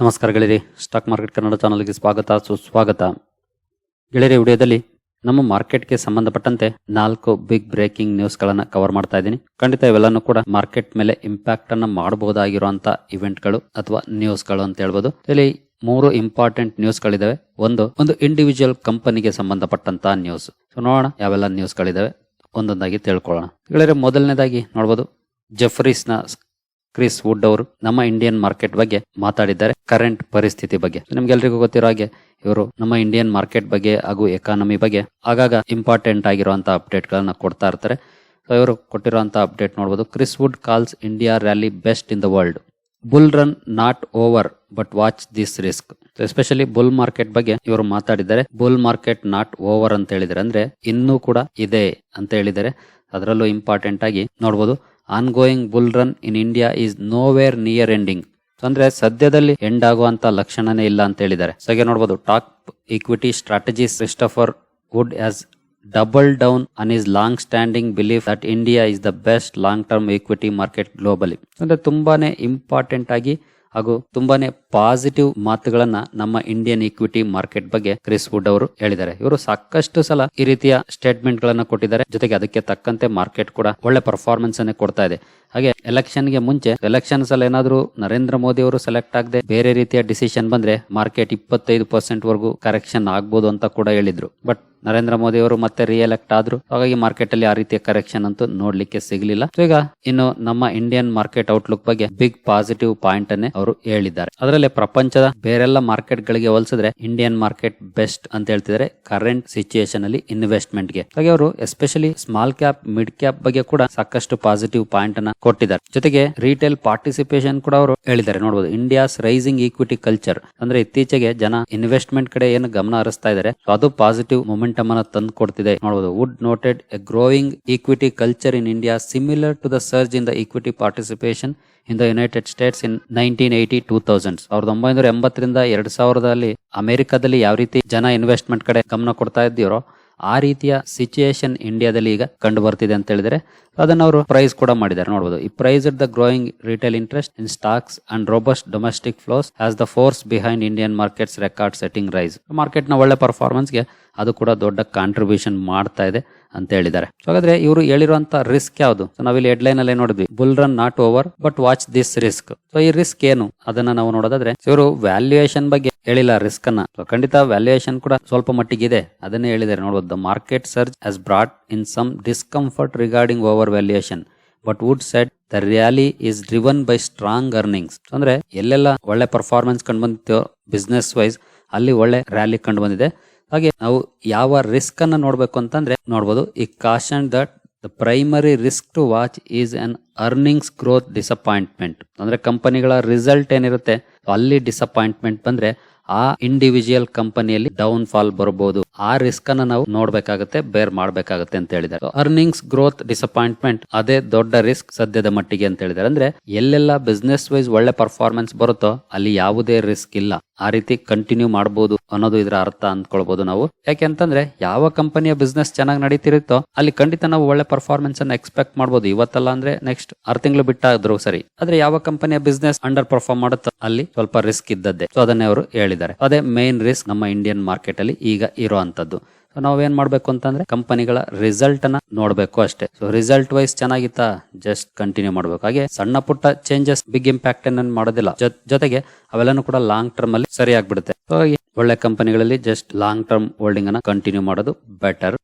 ನಮಸ್ಕಾರ ಗೆಳೆಯರಿ stock market Kannada ಚಾನಲ್ಗೆ ಸ್ವಾಗತ, ಸುಸ್ವಾಗತ. ಗೆಳೆಯರಿ, ವಿಡಿಯೋದಲ್ಲಿ ನಮ್ಮ ಮಾರ್ಕೆಟ್ಗೆ ಸಂಬಂಧಪಟ್ಟಂತೆ ನಾಲ್ಕು ಬಿಗ್ ಬ್ರೇಕಿಂಗ್ ನ್ಯೂಸ್ ಗಳನ್ನ ಕವರ್ ಮಾಡ್ತಾ ಇದ್ದೀನಿ. ಖಂಡಿತ ಇವೆಲ್ಲನೂ ಕೂಡ ಮಾರ್ಕೆಟ್ ಮೇಲೆ ಇಂಪ್ಯಾಕ್ಟ್ ಅನ್ನ ಮಾಡಬಹುದಾಗಿರುವಂತಹ ಇವೆಂಟ್ಗಳು ಅಥವಾ ನ್ಯೂಸ್ಗಳು ಅಂತ ಹೇಳ್ಬೋದು. ಇಲ್ಲಿ ಮೂರು ಇಂಪಾರ್ಟೆಂಟ್ ನ್ಯೂಸ್ ಗಳಿದಾವೆ. ಒಂದು ಒಂದು ಇಂಡಿವಿಜುವಲ್ ಕಂಪನಿಗೆ ಸಂಬಂಧಪಟ್ಟಂತಹ ನ್ಯೂಸ್ ಸೊ ನೋಡೋಣ ಯಾವೆಲ್ಲ ನ್ಯೂಸ್ ಗಳಿದಾವೆ. ಒಂದೊಂದಾಗಿ ತಿಳ್ಕೊಳ್ಳೋಣ. ಗೆಳೆಯರೆ, ಮೊದಲನೇದಾಗಿ ನೋಡ್ಬೋದು ಜೆಫ್ರೀಸ್ನ ಕ್ರಿಸ್ ವುಡ್ ಅವರು ನಮ್ಮ ಇಂಡಿಯನ್ ಮಾರ್ಕೆಟ್ ಬಗ್ಗೆ ಮಾತಾಡಿದ್ದಾರೆ, ಕರೆಂಟ್ ಪರಿಸ್ಥಿತಿ ಬಗ್ಗೆ. ನಿಮ್ಗೆಲ್ರಿಗೂ ಗೊತ್ತಿರೋ ಹಾಗೆ, ಇವರು ನಮ್ಮ ಇಂಡಿಯನ್ ಮಾರ್ಕೆಟ್ ಬಗ್ಗೆ ಹಾಗೂ ಎಕಾನಮಿ ಬಗ್ಗೆ ಆಗಾಗ ಇಂಪಾರ್ಟೆಂಟ್ ಆಗಿರುವಂತಹ ಅಪ್ಡೇಟ್ ಗಳನ್ನ ಕೊಡ್ತಾ ಇರ್ತಾರೆ. ಸೊ ಇವರು ಕೊಟ್ಟಿರುವಂತಹ ಅಪ್ಡೇಟ್ ನೋಡಬಹುದು Chris Wood calls India rally best in the world bull run not over but watch this risk especially bull market ಬಗ್ಗೆ ಇವರು ಮಾತಾಡಿದ್ದಾರೆ. ಬುಲ್ ಮಾರ್ಕೆಟ್ ನಾಟ್ ಓವರ್ ಅಂತ ಹೇಳಿದ್ರೆ ಅಂದ್ರೆ ಇನ್ನೂ ಕೂಡ ಇದೆ ಅಂತ ಹೇಳಿದ್ದಾರೆ. ಅದರಲ್ಲೂ ಇಂಪಾರ್ಟೆಂಟ್ ಆಗಿ ನೋಡಬಹುದು ongoing bull run in India is nowhere near ending ಅಂದ್ರೆ ಸದ್ಯದಲ್ಲಿ ಎಂಡ್ ಆಗುವಂತ ಲಕ್ಷಣನೇ ಇಲ್ಲ ಅಂತ ಹೇಳಿದ್ದಾರೆ. ಸೊ ನೋಡಬಹುದು top equity strategist Christopher Wood has double down on his long standing belief that India is the best long term equity market globally ಅಂದ್ರೆ ತುಂಬಾನೇ important ಆಗಿ ಹಾಗೂ ತುಂಬಾನೇ ಪಾಸಿಟಿವ್ ಮಾತುಗಳನ್ನ ನಮ್ಮ ಇಂಡಿಯನ್ ಈಕ್ವಿಟಿ ಮಾರ್ಕೆಟ್ ಬಗ್ಗೆ ಕ್ರಿಸ್ ವುಡ್ ಅವರು ಹೇಳಿದ್ದಾರೆ. ಇವರು ಸಾಕಷ್ಟು ಸಲ ಈ ರೀತಿಯ ಸ್ಟೇಟ್ಮೆಂಟ್ ಗಳನ್ನ ಕೊಟ್ಟಿದ್ದಾರೆ. ಜೊತೆಗೆ ಅದಕ್ಕೆ ತಕ್ಕಂತೆ ಮಾರ್ಕೆಟ್ ಕೂಡ ಒಳ್ಳೆ ಪರ್ಫಾರ್ಮೆನ್ಸ್ ಅನ್ನೇ ಕೊಡ್ತಾ ಇದೆ. ಹಾಗೆ ಎಲೆಕ್ಷನ್ಗೆ ಮುಂಚೆ ಎಲೆಕ್ಷನ್ಸ್ ಅಲ್ಲಿ ಏನಾದರೂ ನರೇಂದ್ರ ಮೋದಿ ಅವರು ಸೆಲೆಕ್ಟ್ ಆಗದೆ ಬೇರೆ ರೀತಿಯ ಡಿಸಿಷನ್ ಬಂದ್ರೆ ಮಾರ್ಕೆಟ್ ಇಪ್ಪತ್ತೈದು ಪರ್ಸೆಂಟ್ ವರೆಗೂ ಕರೆಕ್ಷನ್ ಆಗ್ಬೋದು ಅಂತ ಕೂಡ ಹೇಳಿದ್ರು. ಬಟ್ ನರೇಂದ್ರ ಮೋದಿ ಅವರು ಮತ್ತೆ ರಿಎಲೆಕ್ಟ್ ಆದ್ರು. ಹಾಗಾಗಿ ಮಾರ್ಕೆಟ್ ಅಲ್ಲಿ ಆ ರೀತಿಯ ಕರೆಕ್ಷನ್ ಅಂತೂ ನೋಡ್ಲಿಕ್ಕೆ ಸಿಗಲಿಲ್ಲ. ಈಗ ಇನ್ನು ನಮ್ಮ ಇಂಡಿಯನ್ ಮಾರ್ಕೆಟ್ ಔಟ್ಲುಕ್ ಬಗ್ಗೆ ಬಿಗ್ ಪಾಸಿಟಿವ್ ಪಾಯಿಂಟ್ ಅನ್ನೇ ಅವರು ಹೇಳಿದ್ದಾರೆ. ಅದರಲ್ಲಿ ಪ್ರಪಂಚದ ಬೇರೆಲ್ಲ ಮಾರ್ಕೆಟ್ ಗಳಿಗೆ ಹೋಲಿಸಿದ್ರೆ ಇಂಡಿಯನ್ ಮಾರ್ಕೆಟ್ ಬೆಸ್ಟ್ ಅಂತ ಹೇಳ್ತಿದ್ರೆ ಕರೆಂಟ್ ಸಿಚುಯೇಷನ್ ಅಲ್ಲಿ ಇನ್ವೆಸ್ಟ್ಮೆಂಟ್ಗೆ. ಹಾಗೆ ಅವರು especially small cap mid cap ಬಗ್ಗೆ ಕೂಡ ಸಾಕಷ್ಟು ಪಾಸಿಟಿವ್ ಪಾಯಿಂಟ್ ಅನ್ನ ಕೊಟ್ಟಿದ್ದಾರೆ. ಜೊತೆಗೆ ರಿಟೇಲ್ ಪಾರ್ಟಿಸಿಪೇಷನ್ ಕೂಡ ಅವರು ಹೇಳಿದ್ದಾರೆ. ನೋಡಬಹುದು ಇಂಡಿಯಾಸ್ ರೈಸಿಂಗ್ ಈಕ್ವಿಟಿ ಕಲ್ಚರ್ ಅಂದ್ರೆ ಇತ್ತೀಚೆಗೆ ಜನ ಇನ್ವೆಸ್ಟ್ಮೆಂಟ್ ಕಡೆ ಏನು ಗಮನ ಹರಿಸ್ತಾ ಇದ್ದಾರೆ. ಅದು ಪಾಸಿಟಿವ್ ಮೊಮೆಂಟಮ್ ಅನ್ನ ತಂದು ಕೊಡ್ತಿದೆ. ನೋಡಬಹುದು Wood noted a growing equity culture in India similar to the surge in the equity participation in the United States in nineteen eighty to thousand ಸಾವಿರದ ಒಂಬೈನೂರ ಎಂಬತ್ತರಿಂದ ಎರಡ್ ಸಾವಿರದಲ್ಲಿ ಅಮೆರಿಕದಲ್ಲಿ ಯಾವ ರೀತಿ ಜನ ಇನ್ವೆಸ್ಟ್ಮೆಂಟ್ ಕಡೆ ಗಮನ ಕೊಡ್ತಾ ಇದ್ದೀರೋ ಆ ರೀತಿಯ ಸಿಚುಯೇಷನ್ ಇಂಡಿಯಾದಲ್ಲಿ ಈಗ ಕಂಡು ಬರ್ತಿದೆ ಅಂತ ಹೇಳಿದ್ರೆ ಅದನ್ನ ಅವರು ಪ್ರೈಸ್ ಕೂಡ ಮಾಡಿದ್ದಾರೆ. ನೋಡಬಹುದು ಈ praise the growing retail interest in stocks and robust domestic flows as the force behind Indian markets record setting rise ಮಾರ್ಕೆಟ್ನ ಒಳ್ಳೆ ಪರ್ಫಾರ್ಮೆನ್ಸ್ಗೆ ಅದು ಕೂಡ ದೊಡ್ಡ ಕಾಂಟ್ರಿಬ್ಯೂಷನ್ ಮಾಡ್ತಾ ಇದೆ. ಅಂತ ಹೇಳಿದ್ದಾರೆ. ಸೊ ಹಾಗಾದ್ರೆ ಇವರು ಹೇಳಿರುವಂತ ರಿಸ್ಕ್ ಯಾವುದು? ನಾವಿಲ್ಲಿ ಹೆಡ್ಲೈನ್ ಅಲ್ಲೇ ನೋಡಿದ್ವಿ. Bull run not over but watch this risk so ಈ ರಿಸ್ಕ್ ಏನು? ಅದನ್ನ ನಾವು ನೋಡೋದಾದ್ರೆ ಇವರು ವ್ಯಾಲ್ಯೂಯೇಷನ್ ಬಗ್ಗೆ ಹೇಳಿಲ್ಲ ರಿಸ್ಕ್ ಅನ್ನ. ಖಂಡಿತ ವ್ಯಾಲ್ಯೂಯೇಷನ್ ಕೂಡ ಸ್ವಲ್ಪ ಮಟ್ಟಿಗೆ ಇದೆ ಅದನ್ನೇ ಹೇಳಿದ್ದಾರೆ. ನೋಡಬಹುದು the market surge has brought in some discomfort regarding over valuation but Wood said the rally is driven by strong earnings ಅಂದ್ರೆ ಎಲ್ಲೆಲ್ಲ ಒಳ್ಳೆ ಪರ್ಫಾರ್ಮೆನ್ಸ್ ಕಂಡು ಬಂದಿತ್ತು ಬಿಸ್ನೆಸ್ ವೈಸ್ ಅಲ್ಲಿ ಒಳ್ಳೆ ರ್ಯಾಲಿ ಕಂಡು ಬಂದಿದೆ. ಹಾಗೆ ನಾವು ಯಾವ ರಿಸ್ಕ್ ಅನ್ನ ನೋಡ್ಬೇಕು ಅಂತಂದ್ರೆ ನೋಡ್ಬೋದು ಈ caution that the primary risk to watch is an earnings growth disappointment ಅಂದ್ರೆ ಕಂಪನಿಗಳ ರಿಸಲ್ಟ್ ಏನಿರುತ್ತೆ, ಅಲ್ಲಿ ಡಿಸಪಾಯಿಂಟ್ಮೆಂಟ್ ಬಂದ್ರೆ ಆ ಇಂಡಿವಿಜುವಲ್ ಕಂಪನಿಯಲ್ಲಿ ಡೌನ್ ಫಾಲ್ ಬರಬಹುದು. ಆ ರಿಸ್ಕ್ ಅನ್ನ ನಾವು ನೋಡ್ಬೇಕಾಗುತ್ತೆ ಬೇರ್ ಮಾಡ್ಬೇಕಾಗುತ್ತೆ ಅಂತ ಹೇಳಿದ್ದಾರೆ. ಅರ್ನಿಂಗ್ಸ್ ಗ್ರೋತ್ ಡಿಸಪಾಯಿಂಟ್ಮೆಂಟ್ ಅದೇ ದೊಡ್ಡ ರಿಸ್ಕ್ ಸದ್ಯದ ಮಟ್ಟಿಗೆ ಅಂತ ಹೇಳಿದಾರೆ ಅಂದ್ರೆ ಎಲ್ಲೆಲ್ಲ ಬಿಸ್ನೆಸ್ ವೈಸ್ ಒಳ್ಳೆ ಪರ್ಫಾರ್ಮೆನ್ಸ್ ಬರುತ್ತೋ, ಅಲ್ಲಿ ಯಾವುದೇ ರಿಸ್ಕ್ ಇಲ್ಲ. ಆ ರೀತಿ ಕಂಟಿನ್ಯೂ ಮಾಡಬಹುದು ಅನ್ನೋದು ಇದರ ಅರ್ಥ ಅಂದ್ಕೊಳ್ಬಹುದು ನಾವು. ಯಾಕೆಂತಂದ್ರೆ ಯಾವ ಕಂಪನಿಯ ಬಿಸ್ನೆಸ್ ಚೆನ್ನಾಗಿ ನಡೀತಿರುತ್ತೋ ಅಲ್ಲಿ ಖಂಡಿತ ನಾವು ಒಳ್ಳೆ ಪರ್ಫಾರ್ಮೆನ್ಸ್ ಅನ್ನ ಎಕ್ಸ್ಪೆಕ್ಟ್ ಮಾಡಬಹುದು ಇವತ್ತಲ್ಲ ಅಂದ್ರೆ ನೆಕ್ಸ್ಟ್ ಆರ್ ತಿಂಗಳು ಬಿಟ್ಟಾದ್ರು ಸರಿ. ಆದ್ರೆ ಯಾವ ಕಂಪನಿಯ ಬಿಸ್ನೆಸ್ ಅಂಡರ್ ಪರ್ಫಾರ್ಮ್ ಮಾಡುತ್ತೋ ಅಲ್ಲಿ ಸ್ವಲ್ಪ ರಿಸ್ಕ್ ಇದ್ದದ್ದೇ. ಸೊ ಅದನ್ನೇ ಅವರು ಹೇಳಿದ್ದಾರೆ. ಅದೇ ಮೇನ್ ರಿಸ್ಕ್ ನಮ್ಮ ಇಂಡಿಯನ್ ಮಾರ್ಕೆಟ್ ಅಲ್ಲಿ ಈಗ ಇರುವಂತದ್ದು. ಸೊ ನಾವೇನ್ ಮಾಡ್ಬೇಕು ಅಂತಂದ್ರೆ ಕಂಪನಿಗಳ ರಿಸಲ್ಟ್ ಅನ್ನ ನೋಡ್ಬೇಕು ಅಷ್ಟೇ. ಸೊ ರಿಸಲ್ಟ್ ವೈಸ್ ಚೆನ್ನಾಗಿತ್ತಾ? ಜಸ್ಟ್ ಕಂಟಿನ್ಯೂ ಮಾಡ್ಬೇಕು. ಹಾಗೆ ಸಣ್ಣ ಪುಟ್ಟ ಚೇಂಜಸ್ ಬಿಗ್ ಇಂಪ್ಯಾಕ್ಟ್ ಅನ್ನ ಮಾಡೋದಿಲ್ಲ. ಜೊತೆಗೆ ಅವೆಲ್ಲನೂ ಕೂಡ ಲಾಂಗ್ ಟರ್ಮ್ ಅಲ್ಲಿ ಸರಿ ಆಗ್ಬಿಡುತ್ತೆ. ಸೊ ಒಳ್ಳೆ ಕಂಪನಿಗಳಲ್ಲಿ ಜಸ್ಟ್ ಲಾಂಗ್ ಟರ್ಮ್ ಹೋಲ್ಡಿಂಗ್ ಅನ್ನ ಕಂಟಿನ್ಯೂ ಮಾಡೋದು better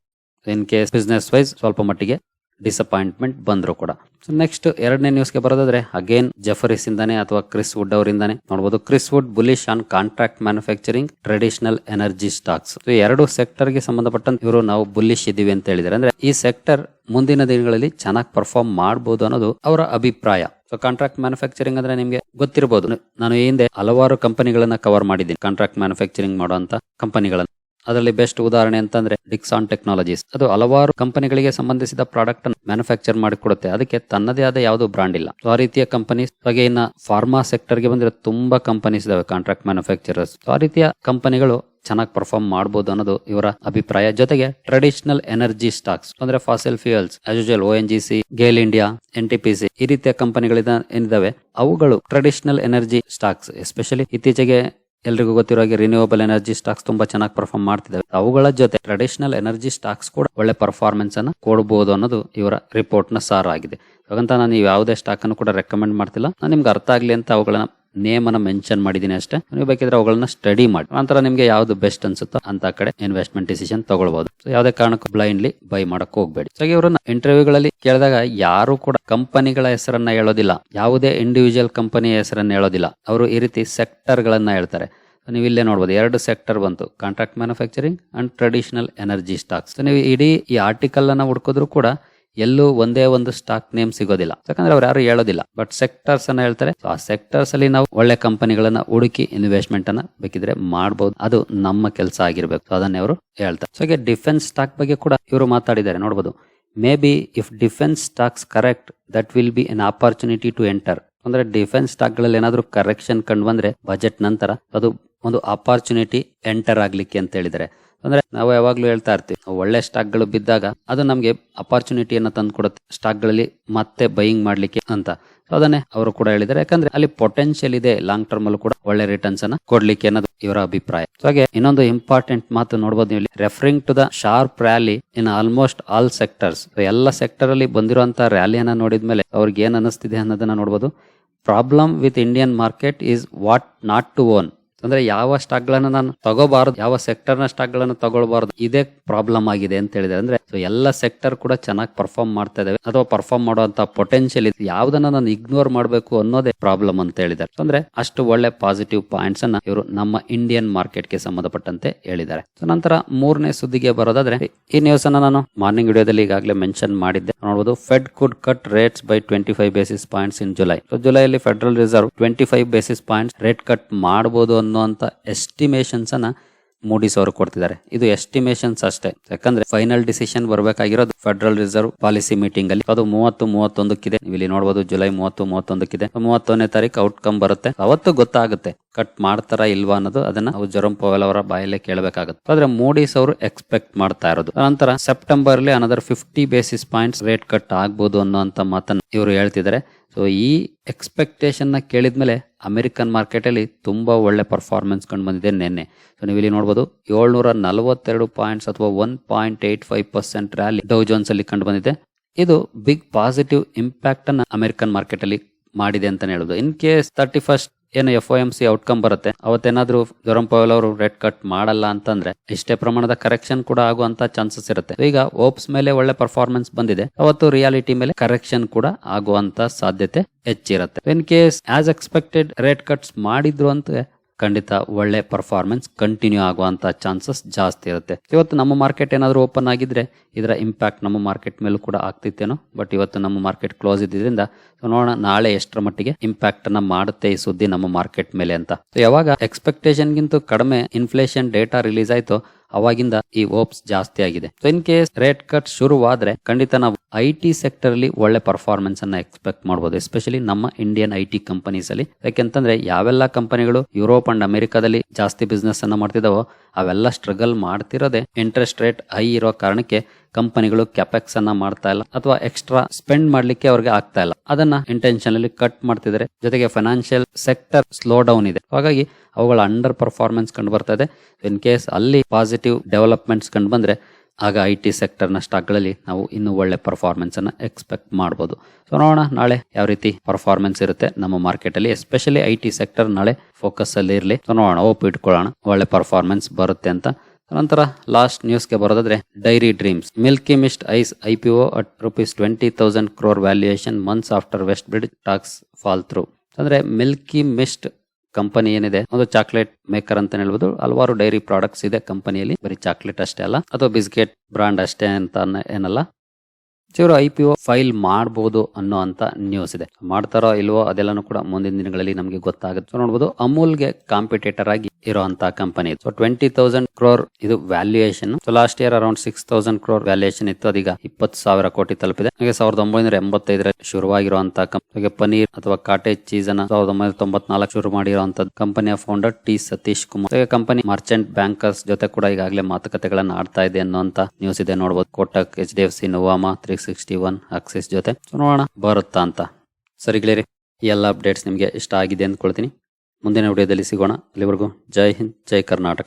in case business wise ಸ್ವಲ್ಪ ಮಟ್ಟಿಗೆ ಡಿಸಪಾಯಿಂಟ್ಮೆಂಟ್ ಬಂದ್ರು ಕೂಡ. ನೆಕ್ಸ್ಟ್ ಎರಡನೇ ನ್ಯೂಸ್ಗೆ ಬರೋದಾದ್ರೆ ಅಗೇನ್ ಜಫರಿಸ್ ಇಂದಾನೆ ಅಥವಾ ಕ್ರಿಸ್ ವುಡ್ ಅವರಿಂದಾನೆ. ನೋಡಬಹುದು Chris Wood bullish on contract manufacturing traditional energy stocks ಎರಡು ಸೆಕ್ಟರ್ಗೆ ಸಂಬಂಧಪಟ್ಟಂತೆ ಇವರು ನಾವು ಬುಲಿಶ್ ಇದೀವಿ ಅಂತ ಹೇಳಿದ್ರೆ. ಅಂದ್ರೆ, ಈ ಸೆಕ್ಟರ್ ಮುಂದಿನ ದಿನಗಳಲ್ಲಿ ಚೆನ್ನಾಗಿ ಪರ್ಫಾರ್ಮ್ ಮಾಡಬಹುದು ಅನ್ನೋದು ಅವರ ಅಭಿಪ್ರಾಯ. ಸೊ ಕಾಂಟ್ರಾಕ್ಟ್ ಮ್ಯಾನುಫ್ಯಾಕ್ಚರಿಂಗ್ ಅಂದ್ರೆ ನಿಮಗೆ ಗೊತ್ತಿರಬಹುದು ನಾನು ಈ ಹಿಂದೆ ಹಲವಾರು ಕಂಪನಿಗಳನ್ನ ಕವರ್ ಮಾಡಿದ್ದೀನಿ. ಕಾಂಟ್ರಾಕ್ಟ್ ಮ್ಯಾನುಫ್ಯಾಕ್ಚರಿಂಗ್ ಮಾಡುವಂತ ಕಂಪನಿಗಳನ್ನ ಅದರಲ್ಲಿ ಬೆಸ್ಟ್ ಉದಾಹರಣೆ ಅಂತಂದ್ರೆ ಡಿಕ್ಸಾನ್ ಟೆಕ್ನಾಲಜೀಸ್ ಅದು ಹಲವಾರು ಕಂಪನಿಗಳಿಗೆ ಸಂಬಂಧಿಸಿದ ಪ್ರಾಡಕ್ಟ್ ಅನ್ನು ಮ್ಯಾನುಫ್ಯಾಕ್ಚರ್ ಮಾಡಿಕೊಡುತ್ತೆ. ಅದಕ್ಕೆ ತನ್ನದೇ ಆದ ಯಾವುದೋ ಬ್ರಾಂಡ್ ಇಲ್ಲ. ಆ ರೀತಿಯ ಕಂಪನೀಸ್ ಹಾಗೆ ಇನ್ನ ಫಾರ್ಮಾ ಸೆಕ್ಟರ್ಗೆ ಬಂದ್ರೆ ತುಂಬಾ ಕಂಪನೀಸ್ ಇದಾವೆ ಕಾಂಟ್ರಾಕ್ಟ್ ಮ್ಯಾನುಫ್ಯಾಕ್ಚರರ್ಸ್ ಆ ರೀತಿಯ ಕಂಪನಿಗಳು ಚೆನ್ನಾಗಿ ಪರ್ಫಾರ್ಮ್ ಮಾಡಬಹುದು ಅನ್ನೋದು ಇವರ ಅಭಿಪ್ರಾಯ. ಜೊತೆಗೆ ಟ್ರೆಡಿಷನಲ್ ಎನರ್ಜಿ ಸ್ಟಾಕ್ಸ್ ಅಂದ್ರೆ fossil fuels usual O N G C GAIL India N T P C ಈ ರೀತಿಯ ಕಂಪನಿಗಳಿದ ಏನಿದಾವೆ? ಅವುಗಳು ಟ್ರೆಡಿಷನಲ್ ಎನರ್ಜಿ ಸ್ಟಾಕ್ಸ್ ಎಸ್ಪೆಷಲಿ ಇತ್ತೀಚೆಗೆ ಎಲ್ರಿಗೂ ಗೊತ್ತಿರೋ ಹಾಗೆ ರಿನ್ಯೂವಬಲ್ ಎನರ್ಜಿ ಸ್ಟಾಕ್ಸ್ ತುಂಬಾ ಚೆನ್ನಾಗಿ ಪರ್ಫಾರ್ಮ್ ಮಾಡ್ತಿದ್ದಾವೆ ಅವುಗಳ ಜೊತೆ ಟ್ರೆಡಿಷನಲ್ ಎನರ್ಜಿ ಸ್ಟಾಕ್ಸ್ ಕೂಡ ಒಳ್ಳೆ ಪರ್ಫಾರ್ಮೆನ್ಸ್ ಅನ್ನ ಕೊಡಬಹುದು ಅನ್ನೋದು ಇವರ ರಿಪೋರ್ಟ್ನ ಸಾರ ಆಗಿದೆ ಹಾಗಂತ ನಾನು ಯಾವುದೇ ಸ್ಟಾಕ್ ಅನ್ನು ಕೂಡ ರೆಕಮೆಂಡ್ ಮಾಡ್ತಿಲ್ಲ. ನಾನು ನಿಮ್ಗೆ ಅರ್ಥ ಆಗ್ಲಿ ಅಂತ ಅವುಗಳನ್ನ ನೇಮ್ ಅನ್ನ ಮೆನ್ಷನ್ ಮಾಡಿದೀನಿ ಅಷ್ಟೇ. ನೀವು ಬೇಕಿದ್ರೆ ಅವುಗಳನ್ನ ಸ್ಟಡಿ ಮಾಡಿ. ನಂತರ ನಿಮಗೆ ಯಾವ್ದು ಬೆಸ್ಟ್ ಅನ್ಸುತ್ತೋ ಅಂತ ಕಡೆ ಇನ್ವೆಸ್ಟ್ಮೆಂಟ್ ಡಿಸಿಷನ್ ತಗೊಳ್ಬಹುದು ಯಾವ್ದೇ ಕಾರಣಕ್ಕೂ ಬ್ಲೈಂಡ್ಲಿ ಬೈ ಮಾಡಕ್ ಹೋಗ್ಬೇಡಿ. ಸೊ ಇವರನ್ನ ಇಂಟರ್ವ್ಯೂಗಳಲ್ಲಿ ಕೇಳಿದಾಗ ಯಾರು ಕೂಡ ಕಂಪನಿಗಳ ಹೆಸರನ್ನ ಹೇಳೋದಿಲ್ಲ. ಯಾವುದೇ ಇಂಡಿವಿಜುವಲ್ ಕಂಪನಿಯ ಹೆಸರನ್ನ ಹೇಳೋದಿಲ್ಲ. ಅವರು ಈ ರೀತಿ ಸೆಕ್ಟರ್ ಗಳನ್ನ ಹೇಳ್ತಾರೆ. ನೀವು ಇಲ್ಲೇ ನೋಡಬಹುದು ಎರಡು ಸೆಕ್ಟರ್ ಬಂತು. Contract manufacturing and traditional energy stocks ನೀವು ಇಡೀ ಈ ಆರ್ಟಿಕಲ್ ಅನ್ನ ಹುಡುಕಿದ್ರು ಕೂಡ ಎಲ್ಲೂ ಒಂದೇ ಒಂದು ಸ್ಟಾಕ್ ನೇಮ್ ಸಿಗೋದಿಲ್ಲ. ಯಾಕಂದ್ರೆ ಅವ್ರು ಯಾರು ಹೇಳೋದಿಲ್ಲ. ಬಟ್ ಸೆಕ್ಟರ್ಸ್ ಅನ್ನ ಹೇಳ್ತಾರೆ. ಆ ಸೆಕ್ಟರ್ಸ್ ಅಲ್ಲಿ ನಾವು ಒಳ್ಳೆ ಕಂಪನಿಗಳನ್ನ ಹುಡುಕಿ ಇನ್ವೆಸ್ಟ್ಮೆಂಟ್ ಅನ್ನ ಬೇಕಿದ್ರೆ ಮಾಡಬಹುದು ಅದು ನಮ್ಮ ಕೆಲಸ ಆಗಿರ್ಬೇಕು. ಅದನ್ನೇ ಅವರು ಹೇಳ್ತಾರೆ. ಸೊ ಹಾಗೆ ಡಿಫೆನ್ಸ್ ಸ್ಟಾಕ್ ಬಗ್ಗೆ ಕೂಡ ಇವರು ಮಾತಾಡಿದ್ದಾರೆ. ನೋಡಬಹುದು maybe if defence stocks correct that will be an opportunity to enter ಅಂದ್ರೆ ಡಿಫೆನ್ಸ್ ಸ್ಟಾಕ್ಗಳಲ್ಲಿ ಏನಾದ್ರು ಕರೆಕ್ಷನ್ ಕಂಡು ಬಂದ್ರೆ ಬಜೆಟ್ ನಂತರ ಅದು ಒಂದು ಅಪಾರ್ಚುನಿಟಿ ಎಂಟರ್ ಆಗ್ಲಿಕ್ಕೆ ಅಂತ ಹೇಳಿದ್ದಾರೆ. ಅಂದ್ರೆ ನಾವು ಯಾವಾಗ್ಲೂ ಹೇಳ್ತಾ ಇರ್ತೀವಿ ಒಳ್ಳೆ ಸ್ಟಾಕ್ಗಳು ಬಿದ್ದಾಗ ಅದು ನಮಗೆ ಅಪಾರ್ಚುನಿಟಿಯನ್ನ ತಂದು ಕೊಡುತ್ತೆ ಸ್ಟಾಕ್ಗಳಲ್ಲಿ ಮತ್ತೆ ಬೈಯಿಂಗ್ ಮಾಡ್ಲಿಕ್ಕೆ ಅಂತ. ಅದನ್ನೇ ಅವರು ಕೂಡ ಹೇಳಿದ್ದಾರೆ. ಯಾಕಂದ್ರೆ ಅಲ್ಲಿ ಪೊಟೆನ್ಶಿಯಲ್ ಇದೆ ಲಾಂಗ್ ಟರ್ಮ್ ಅಲ್ಲೂ ಕೂಡ ಒಳ್ಳೆ ರಿಟರ್ನ್ಸ್ ಅನ್ನ ಕೊಡ್ಲಿಕ್ಕೆ ಅನ್ನೋದು ಇವರ ಅಭಿಪ್ರಾಯ. ಹಾಗೆ ಇನ್ನೊಂದು ಇಂಪಾರ್ಟೆಂಟ್ ಮಾತು ನೋಡಬಹುದು ನೀವು referring to the sharp rally in almost all sectors ಎಲ್ಲ ಸೆಕ್ಟರ್ ಅಲ್ಲಿ ಬಂದಿರುವಂತಹ ರ್ಯಾಲಿಯನ್ನ ನೋಡಿದ್ಮೇಲೆ ಅವ್ರಿಗೆ ಏನ್ ಅನಿಸ್ತಿದೆ ಅನ್ನೋದನ್ನ ನೋಡಬಹುದು problem with Indian market is what not to own ಅಂದ್ರೆ ಯಾವ ಸ್ಟಾಕ್ ಗಳನ್ನ ನಾನು ತಗೋಬಾರದು, ಯಾವ ಸೆಕ್ಟರ್ನ ಸ್ಟಾಕ್ ಗಳನ್ನ ತಗೊಳ್ಬಾರ್ದು, ಇದೇ ಪ್ರಾಬ್ಲಮ್ ಆಗಿದೆ ಅಂತ ಹೇಳಿದ್ರೆ ಅಂದ್ರೆ ಎಲ್ಲ ಸೆಕ್ಟರ್ ಕೂಡ ಚೆನ್ನಾಗಿ ಪರ್ಫಾರ್ಮ್ ಮಾಡ್ತಾ ಇದಾವೆ, ಅಥವಾ ಪರ್ಫಾರ್ಮ್ ಮಾಡುವಂತ ಪೊಟೆನ್ಶಿಯಲ್ ಇದೆ. ಯಾವ್ದನ್ನ ನಾನು ಇಗ್ನೋರ್ ಮಾಡಬೇಕು ಅನ್ನೋದೇ ಪ್ರಾಬ್ಲಮ್ ಅಂತ ಹೇಳಿದ್ದಾರೆ. ಅಂದ್ರೆ ಅಷ್ಟು ಒಳ್ಳೆ ಪಾಸಿಟಿವ್ ಪಾಯಿಂಟ್ಸ್ ಅನ್ನ ಇವರು ನಮ್ಮ ಇಂಡಿಯನ್ ಮಾರ್ಕೆಟ್ಗೆ ಸಂಬಂಧಪಟ್ಟಂತೆ ಹೇಳಿದ್ದಾರೆ. ಸೊ ನಂತರ ಮೂರನೇ ಸುದ್ದಿಗೆ ಬರೋದಾದ್ರೆ, ಈ ನ್ಯೂಸ್ ಅನ್ನ ನಾನು ಮಾರ್ನಿಂಗ್ ವಿಡಿಯೋದಲ್ಲಿ ಈಗಾಗಲೇ ಮೆನ್ಷನ್ ಮಾಡಿದ್ದೆ. ನೋಡಬಹುದು Fed could cut rates by twenty five basis points in July so ಜುಲೈಲಿ federal reserve twenty five basis points rate cut ಮಾಡಬಹುದು ಎಸ್ಟಿಮೇಷನ್ಸ್ ಎಸ್ಟಿಮೇಷನ್ಸನ್ನು ಮೂಡೀಸ್ ಅವರು ಕೊಡ್ತಿದ್ದಾರೆ. ಇದು ಎಸ್ಟಿಮೇಷನ್ಸ್ ಅಷ್ಟೇ. ಯಾಕಂದ್ರೆ ಫೈನಲ್ ಡಿಸಿಷನ್ ಬರಬೇಕಾಗಿರೋದು ಫೆಡರಲ್ ರಿಸರ್ವ್ ಪಾಲಿಸಿ ಮೀಟಿಂಗ್ ಅಲ್ಲಿ ಅದು ಮೂವತ್ತು, ಮೂವತ್ತೊಂದಕ್ಕಿದೆ. ನೀವು ಇಲ್ಲಿ ನೋಡಬಹುದು ಜುಲೈ ಮೂವತ್ತು, ಮೂವತ್ತೊಂದಕ್ಕಿದೆ. ಮೂವತ್ತೊಂದನೇ ತಾರೀಕು ಔಟ್ಕಮ್ ಬರುತ್ತೆ. ಅವತ್ತು ಗೊತ್ತಾಗುತ್ತೆ. ಕಟ್ ಮಾಡ್ತಾರಾ ಇಲ್ವಾ ಅನ್ನೋದು ಅದನ್ನ ನಾವು ಜೆರೋಮ್ ಪೋವೆಲ್ ಅವರ ಬಾಯಲ್ಲೇ ಕೇಳಬೇಕಾಗುತ್ತೆ. ಆದ್ರೆ ಮೋಡಿಸ್ ಅವರು ಎಕ್ಸ್ಪೆಕ್ಟ್ ಮಾಡ್ತಾ ಇರೋದು. ನಂತರ ಸೆಪ್ಟೆಂಬರ್ ಅಲ್ಲಿ another fifty basis points rate cut ಆಗ್ಬೋದು ಅನ್ನೋಂತ ಮಾತನ್ನ ಇವರು ಹೇಳ್ತಿದ್ದಾರೆ ಸೊ ಈ ಎಕ್ಸ್ಪೆಕ್ಟೇಷನ್ನ ಕೇಳಿದ್ಮೇಲೆ ಅಮೆರಿಕನ್ ಮಾರ್ಕೆಟ್ ಅಲ್ಲಿ ತುಂಬಾ ಒಳ್ಳೆ ಪರ್ಫಾರ್ಮೆನ್ಸ್ ಕಂಡು ಬಂದಿದೆ ನಿನ್ನೆ. ಸೊ ನೀವು ಇಲ್ಲಿ ನೋಡಬಹುದು ಏಳ್ನೂರ ನಲವತ್ತೆರಡು ಪಾಯಿಂಟ್ಸ್ ಅಥವಾ one point eight five percent rally Dow Jones ಅಲ್ಲಿ ಕಂಡು ಬಂದಿದೆ. ಇದು ಬಿಗ್ ಪಾಸಿಟಿವ್ ಇಂಪ್ಯಾಕ್ಟ್ ಅನ್ನ ಅಮೆರಿಕನ್ ಮಾರ್ಕೆಟ್ ಅಲ್ಲಿ ಮಾಡಿದೆ ಅಂತಾನೆ ಹೇಳುದು. ಇನ್ ಕೇಸ್ ತರ್ಟಿ ಫಸ್ಟ್ ಏನು ಎಫ್ ಎಂ ಸಿ ಔಟ್ಕಮ್ ಬರುತ್ತೆ? ಅವತ್ತೇನಾದ್ರೂ ಜೊರಂ ಪವೆಲ್ ಅವರು ರೇಟ್ ಕಟ್ ಮಾಡಲ್ಲ ಅಂತಂದ್ರೆ ಇಷ್ಟೇ ಪ್ರಮಾಣದ ಕರೆಕ್ಷನ್ ಕೂಡ ಆಗುವಂತ ಚಾನ್ಸಸ್ ಇರುತ್ತೆ. ಈಗ ಓಪ್ಸ್ ಮೇಲೆ ಒಳ್ಳೆ ಪರ್ಫಾರ್ಮೆನ್ಸ್ ಬಂದಿದೆ. ಅವತ್ತು ರಿಯಾಲಿಟಿ ಮೇಲೆ ಕರೆಕ್ಷನ್ ಕೂಡ ಆಗುವಂತ ಸಾಧ್ಯತೆ ಹೆಚ್ಚಿರುತ್ತೆ. In case as expected rate cuts ಮಾಡಿದ್ರು ಅಂತ ಖಂಡಿತ ಒಳ್ಳೆ ಪರ್ಫಾರ್ಮೆನ್ಸ್ ಕಂಟಿನ್ಯೂ ಆಗುವಂತ ಚಾನ್ಸಸ್ ಜಾಸ್ತಿ ಇರುತ್ತೆ. ಇವತ್ತು ನಮ್ಮ ಮಾರ್ಕೆಟ್ ಏನಾದರೂ ಓಪನ್ ಆಗಿದ್ರೆ ಇದರ ಇಂಪ್ಯಾಕ್ಟ್ ನಮ್ಮ ಮಾರ್ಕೆಟ್ ಮೇಲೂ ಕೂಡ ಆಗ್ತಿತ್ತೇನೋ ಬಟ್ ಇವತ್ತು ನಮ್ಮ ಮಾರ್ಕೆಟ್ ಕ್ಲೋಸ್ ಇದ್ದಿದ್ರಿಂದ ನೋಡೋಣ ನಾಳೆ ಎಷ್ಟರ ಮಟ್ಟಿಗೆ ಇಂಪ್ಯಾಕ್ಟ್ ಅನ್ನ ಮಾಡುತ್ತೆ ಈ ಸುದ್ದಿ ನಮ್ಮ ಮಾರ್ಕೆಟ್ ಮೇಲೆ ಅಂತ. ಯಾವಾಗ ಎಕ್ಸ್ಪೆಕ್ಟೇಷನ್ ಗಿಂತ ಕಡಿಮೆ ಇನ್ಫ್ಲೇಷನ್ ಡೇಟಾ ರಿಲೀಸ್ ಆಯ್ತು ಅವಾಗಿಂದ ಈ ಓಪ್ಸ್ ಜಾಸ್ತಿ ಆಗಿದೆ. So in case rate cut ಶುರುವಾದ್ರೆ ಖಂಡಿತ ನಾವು ಐ ಟಿ ಸೆಕ್ಟರ್ ಅಲ್ಲಿ ಒಳ್ಳೆ ಪರ್ಫಾರ್ಮೆನ್ಸ್ ಅನ್ನ ಎಕ್ಸ್ಪೆಕ್ಟ್ ಮಾಡಬಹುದು ಎಸ್ಪೆಷಲಿ ನಮ್ಮ ಇಂಡಿಯನ್ ಐ ಟಿ ಕಂಪನೀಸ್ ಅಲ್ಲಿ. ಯಾಕೆಂತಂದ್ರೆ ಯಾವೆಲ್ಲ ಕಂಪನಿಗಳು ಯುರೋಪ್ ಅಂಡ್ ಅಮೆರಿಕಾದಲ್ಲಿ ಜಾಸ್ತಿ ಬಿಸ್ನೆಸ್ ಅನ್ನ ಮಾಡ್ತಿದಾವೋ ಅವೆಲ್ಲ ಸ್ಟ್ರಗಲ್ ಮಾಡ್ತಿರೋದೆ ಇಂಟ್ರೆಸ್ಟ್ ರೇಟ್ ಹೈ ಇರೋ ಕಾರಣಕ್ಕೆ ಕಂಪನಿಗಳು ಕ್ಯಾಪೆಕ್ಸ್ ಅನ್ನ ಮಾಡ್ತಾ ಇಲ್ಲ ಅಥವಾ ಎಕ್ಸ್ಟ್ರಾ ಸ್ಪೆಂಡ್ ಮಾಡ್ಲಿಕ್ಕೆ ಅವ್ರಿಗೆ ಆಗ್ತಾ ಇಲ್ಲ. ಅದನ್ನ ಇಂಟೆನ್ಷನಲಿ ಕಟ್ ಮಾಡ್ತಿದ್ರೆ ಜೊತೆಗೆ ಫೈನಾನ್ಷಿಯಲ್ ಸೆಕ್ಟರ್ ಸ್ಲೋ ಡೌನ್ ಇದೆ. ಹಾಗಾಗಿ ಅವುಗಳ ಅಂಡರ್ ಪರ್ಫಾರ್ಮೆನ್ಸ್ ಕಂಡು ಬರ್ತಾ ಇದೆ. ಇನ್ ಕೇಸ್ ಅಲ್ಲಿ ಪಾಸಿಟಿವ್ ಡೆವಲಪ್ಮೆಂಟ್ಸ್ ಕಂಡು ಬಂದ್ರೆ ಆಗ ಐ ಟಿ ಸೆಕ್ಟರ್ನ ಸ್ಟಾಕ್ಗಳಲ್ಲಿ ನಾವು ಇನ್ನೂ ಒಳ್ಳೆ ಪರ್ಫಾರ್ಮೆನ್ಸ್ ಅನ್ನ ಎಕ್ಸ್ಪೆಕ್ಟ್ ಮಾಡಬಹುದು ಸೊ ನೋಡೋಣ ನಾಳೆ ಯಾವ ರೀತಿ ಪರ್ಫಾರ್ಮೆನ್ಸ್ ಇರುತ್ತೆ ನಮ್ಮ ಮಾರ್ಕೆಟ್ ಅಲ್ಲಿ ಎಸ್ಪೆಷಲಿ ಐ ಸೆಕ್ಟರ್ ನಾಳೆ ಫೋಕಸ್ ಅಲ್ಲಿ ಇರಲಿ. ಸೊ ನೋಡೋಣ ಓಪ್ ಇಟ್ಕೊಳ್ಳೋಣ ಒಳ್ಳೆ ಪರ್ಫಾರ್ಮೆನ್ಸ್ ಬರುತ್ತೆ ಅಂತ. ನಂತರ ಲಾಸ್ಟ್ ನ್ಯೂಸ್ಗೆ ಬರೋದಾದ್ರೆ dairy dreams Milky Mist eyes I P O at rupees twenty thousand crore valuation months after West Bridge talks fall through ಅಂದ್ರೆ ಮಿಲ್ಕಿ ಮಿಸ್ಟ್ ಕಂಪನಿ ಏನಿದೆ? ಒಂದು ಚಾಕ್ಲೇಟ್ ಮೇಕರ್ ಅಂತ ಹೇಳ್ಬೋದು. ಹಲವಾರು ಡೈರಿ ಪ್ರಾಡಕ್ಟ್ಸ್ ಇದೆ ಕಂಪನಿಯಲ್ಲಿ ಬರೀ ಚಾಕ್ಲೇಟ್ ಅಷ್ಟೇ ಅಲ್ಲ. ಅಥವಾ ಬಿಸ್ಕೆಟ್ ಬ್ರಾಂಡ್ ಅಷ್ಟೇ ಅಂತ ಏನಲ್ಲ. ಇವರು ಐ ಪಿ ಒ ಫೈಲ್ ಮಾಡಬಹುದು ಅನ್ನೋ ಅಂತ ನ್ಯೂಸ್ ಇದೆ. ಮಾಡ್ತಾರೋ ಇಲ್ವೋ ಅದೆಲ್ಲಾನು ಕೂಡ ಮುಂದಿನ ದಿನಗಳಲ್ಲಿ ನಮಗೆ ಗೊತ್ತಾಗುತ್ತೆ. ನೋಡಬಹುದು ಅಮೂಲ್ಗೆ ಕಾಂಪಿಟೇಟರ್ ಆಗಿ ಇರುವಂತಹ company so twenty thousand crore ಇದು valuation so last year around six thousand crore valuation ಇತ್ತು. ಅದೀಗ ಇಪ್ಪತ್ತು ಸಾವಿರ ಕೋಟಿ ತಲುಪಿದೆ. ಹಾಗೆ ಸಾವಿರದ ಒಂಬೈನೂರ ಎಂಬತ್ತೈದರ ಶುರುವಾಗಿರುವಂತಹ ಪನೀರ್ ಅಥವಾ ಕಾಟೇಜ್ ಚೀಸ್ ಅನ್ನ ಸಾವಿರದ ಒಂಬೈನೂರ ತೊಂಬತ್ನಾಲ್ಕು ಶುರು ಮಾಡಿರುವಂತಹ ಕಂಪನಿಯ founder T Satish Kumar. Company merchant bankers ಜೊತೆ ಕೂಡ ಈಗಾಗಲೇ ಮಾತುಕತೆಗಳನ್ನ ಆಡ್ತಾ ಇದೆ ಅನ್ನುವಂತ ನ್ಯೂಸ್ ಇದೆ. ನೋಡಬಹುದು Kotak H D F C Nuvama three sixty one Axis ಜೊತೆ ನೋಡೋಣ ಬರುತ್ತಾ ಅಂತ. ಸರಿ ಗೆಳೆಯರಿ ಎಲ್ಲ ಅಪ್ಡೇಟ್ಸ್ ನಿಮಗೆ ಇಷ್ಟ ಆಗಿದೆ ಅಂದ್ಕೊಳ್ತೀನಿ. ಮುಂದಿನ ವಿಡಿಯೋದಲ್ಲಿ ಸಿಗೋಣ. ಅಲ್ಲಿವರೆಗೂ ಜೈ ಹಿಂದ್, ಜೈ ಕರ್ನಾಟಕ.